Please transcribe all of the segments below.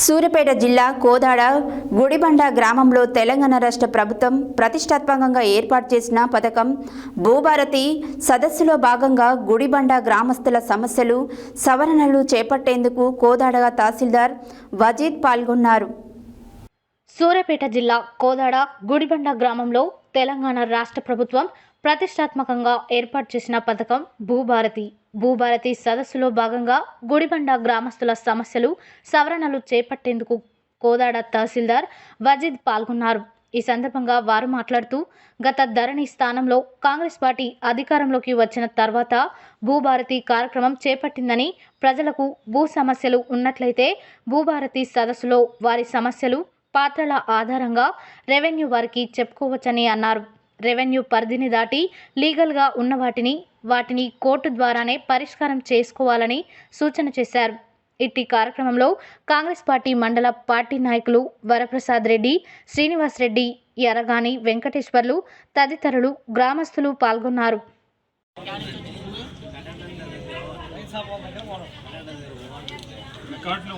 సూర్యాపేట జిల్లా కోదాడ గుడిబండ గ్రామంలో తెలంగాణ రాష్ట్ర ప్రభుత్వం ప్రతిష్టాత్మకంగా ఏర్పాటు చేసిన పథకం భూభారతి సదస్సులో భాగంగా గుడిబండ గ్రామస్తుల సమస్యలు సవరణలు చేపట్టేందుకు కోదాడ తహసీల్దార్ వజీద్ పాల్గొన్నారు. సూర్యాపేట జిల్లా కోదాడ గుడిబండ గ్రామంలో తెలంగాణ రాష్ట్ర ప్రభుత్వం ప్రతిష్టాత్మకంగా ఏర్పాటు చేసిన పథకం భూభారతి. భూభారతి సదస్సులో భాగంగా గుడిబండ గ్రామస్తుల సమస్యలు సవరణలు చేపట్టేందుకు కోదాడ తహసీల్దార్ వజీద్ పాల్గొన్నారు. ఈ సందర్భంగా వారు మాట్లాడుతూ గత ధరణి స్థానంలో కాంగ్రెస్ పార్టీ అధికారంలోకి వచ్చిన తర్వాత భూభారతి కార్యక్రమం చేపట్టిందని ప్రజలకు భూ సమస్యలు ఉన్నట్లయితే భూభారతి సదస్సులో వారి సమస్యలు పాత్రల ఆధారంగా రెవెన్యూ వారికి చెప్పుకోవచ్చని అన్నారు. రెవెన్యూ పరిధిని దాటి లీగల్గా ఉన్న వాటిని వాటిని కోర్టు ద్వారానే పరిష్కారం చేసుకోవాలని సూచన చేశారు. ఇట్టి కార్యక్రమంలో కాంగ్రెస్ పార్టీ మండల పార్టీ నాయకులు వరప్రసాద్ రెడ్డి శ్రీనివాస్ రెడ్డి ఎరగాని వెంకటేశ్వర్లు తదితరులు గ్రామస్తులు పాల్గొన్నారు. రికార్డులో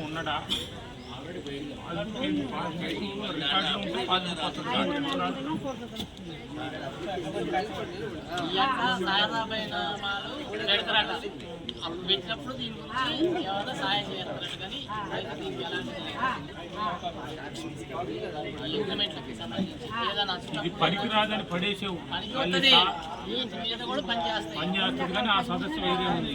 పెట్టినప్పుడు దీని గురించి ఏమైనా సహాయం చేస్తారట కానీ దీనికి ఎలాంటి ఇంప్లిమెంట్లకి సంబంధించి ఏదైనా పడేసేవు పనికి మళ్ళీ వస్తుంది సా- వీటి మీద కూడా పనిచేస్తాయి పని చేస్తుంది కానీ ఆ సదస్సు వేరే ఉంది.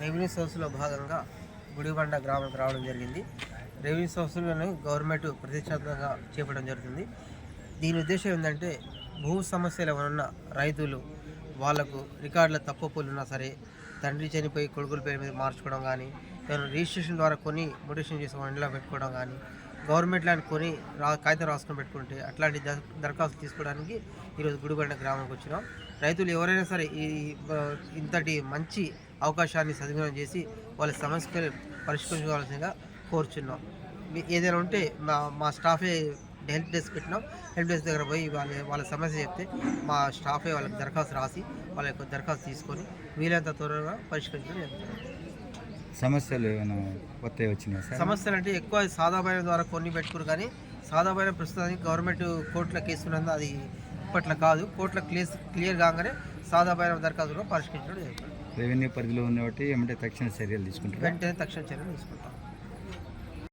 రెవెన్యూ సోర్స్లో భాగంగా గుడిబండ గ్రామానికి రావడం జరిగింది. రెవెన్యూ సోర్స్లను గవర్నమెంట్ ప్రతిష్టాత్మకంగా చేపట్టడం జరుగుతుంది. దీని ఉద్దేశం ఏంటంటే భూ సమస్యలు ఉన్న రైతులు వాళ్ళకు రికార్డుల తప్పులు ఉన్నా సరే తండ్రి చనిపోయి కొడుకుల పేరు మీద మార్చుకోవడం కానీ ఏమైనా రిజిస్ట్రేషన్ ద్వారా కొని మొటేషన్ చేసి ఇంట్లో పెట్టుకోవడం కానీ గవర్నమెంట్ ల్యాండ్ కొని రా కాగితం రాసుకొని పెట్టుకుంటే అట్లాంటి ద- దరఖాస్తు తీసుకోవడానికి ఈరోజు గుడిబండ గ్రామానికి వచ్చినాం. రైతులు ఎవరైనా సరే ఈ ఇంతటి మంచి అవకాశాన్ని సద్వినియోగం చేసి వాళ్ళ సమస్యలు పరిష్కరించుకోవాల్సిందిగా కోరుచున్నాం. ఏదైనా ఉంటే మా మా స్టాఫే హెల్ప్ డెస్క్ పెట్టినాం. హెల్ప్ డెస్క్ దగ్గర పోయి వాళ్ళ వాళ్ళ సమస్య చెప్తే మా స్టాఫే వాళ్ళకి దరఖాస్తు రాసి వాళ్ళ యొక్క దరఖాస్తు తీసుకొని వీలైనంత త్వరగా పరిష్కరించడం జరుగుతుంది. సమస్యలు ఏమైనా కొత్తవి వచ్చినాయి సార్? సమస్యలు అంటే ఎక్కువ సాదాబాయిన ద్వారా కొన్ని పెట్టుకురు కానీ సాదాబాయిన ప్రస్తుతానికి గవర్నమెంట్ కోర్టులో కేసు ఉన్నది అది ఇప్పట్లో కాదు. కోర్టులో క్లియర్ క్లియర్ కాగానే సాదాబాయిన దరఖాస్తులో పరిష్కరించడం జరుగుతుంది. రెవెన్యూ పరిధిలో ఉన్న బట్టి ఏమంటే తక్షణ చర్యలు తీసుకుంటారు? వెంటనే తక్షణ చర్యలు తీసుకుంటాం.